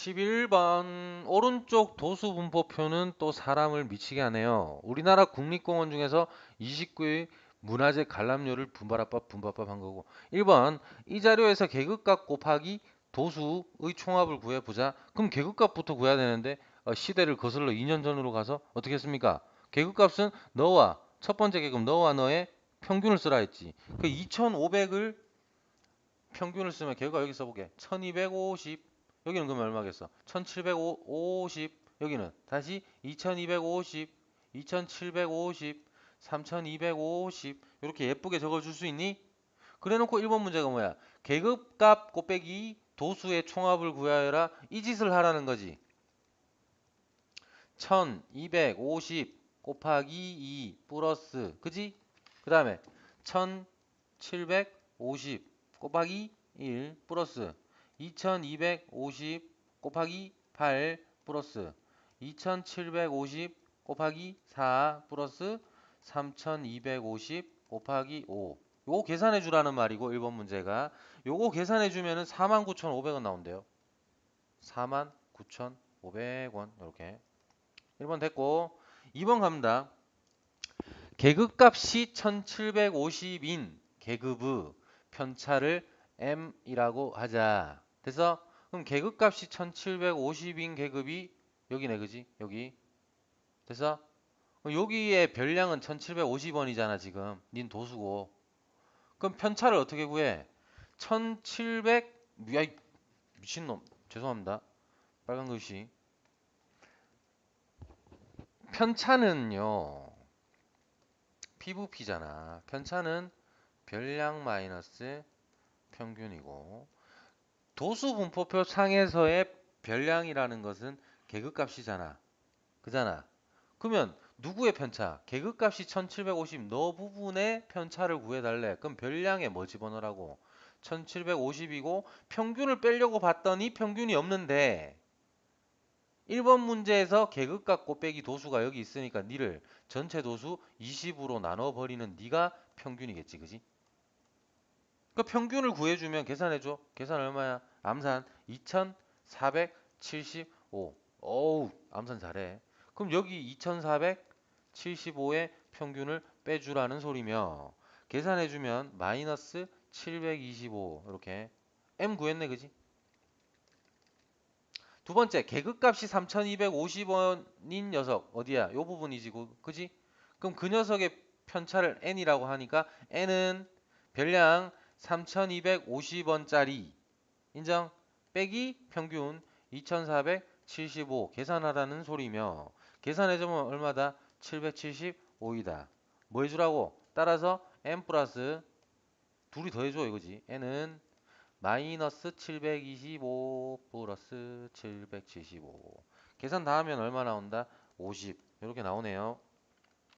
11번 오른쪽 도수 분포표는 또 사람을 미치게 하네요. 우리나라 국립공원 중에서 29의 문화재 관람료를 분발합법 분발법 한 거고 1번 이 자료에서 계급값 곱하기 도수의 총합을 구해보자. 그럼 계급값부터 구해야 되는데 어, 시대를 거슬러 2년 전으로 가서 어떻게 했습니까? 계급값은 너와 첫 번째 계급 너와 너의 평균을 쓰라 했지. 그 2,500을 평균을 쓰면 계급값 여기 써보게. 1250 여기는 그러면 얼마겠어? 1750 여기는 다시 2250 2750 3250 이렇게 예쁘게 적어줄 수 있니? 그래놓고 1번 문제가 뭐야? 계급값 곱빼기 도수의 총합을 구하여라 이 짓을 하라는 거지 1250 곱하기 2 플러스 그지? 그 다음에 1750 곱하기 1 플러스 2250 곱하기 8 플러스 2750 곱하기 4 플러스 3250 곱하기 5 요거 계산해 주라는 말이고 1번 문제가. 요거 계산해 주면은 49,500원 나온대요. 49,500원. 이렇게. 1번 됐고 2번 갑니다. 계급값이 1750인 계급의 편차를 m이라고 하자 그래서 그럼 계급값이 1750인 계급이 여기네 그지? 여기. 그래서 여기에 별량은 1750원이잖아 지금. 닌 도수고. 그럼 편차를 어떻게 구해? 1700 야, 이 미친놈. 죄송합니다. 빨간 글씨. 편차는요 PVP잖아. 편차는 별량 마이너스 평균이고 도수 분포표 상에서의 별량이라는 것은 계급값이잖아. 그잖아. 그러면 누구의 편차? 계급값이 1750 너 부분의 편차를 구해달래. 그럼 별량에 뭐 집어넣으라고? 1750이고 평균을 빼려고 봤더니 평균이 없는데 1번 문제에서 계급값 곱빼기 도수가 여기 있으니까 니를 전체 도수 20으로 나눠버리는 니가 평균이겠지. 그지? 그 평균을 구해주면 계산해줘. 계산 얼마야? 암산 2475. 어우, 암산 잘해. 그럼 여기 2475의 평균을 빼주라는 소리며 계산해주면 마이너스 725 이렇게 m 구했네 그지? 두 번째 계급값이 3250원인 녀석 어디야? 요 부분이지 그지? 그럼 그 녀석의 편차를 n이라고 하니까 n은 별량 3250원짜리 인정. 빼기 평균 2475 계산하라는 소리며 계산해주면 얼마다? 775이다. 뭐 해주라고? 따라서 n 플러스 둘이 더해줘 이거지. n은 마이너스 725 플러스 775 계산 다 하면 얼마 나온다? 50 이렇게 나오네요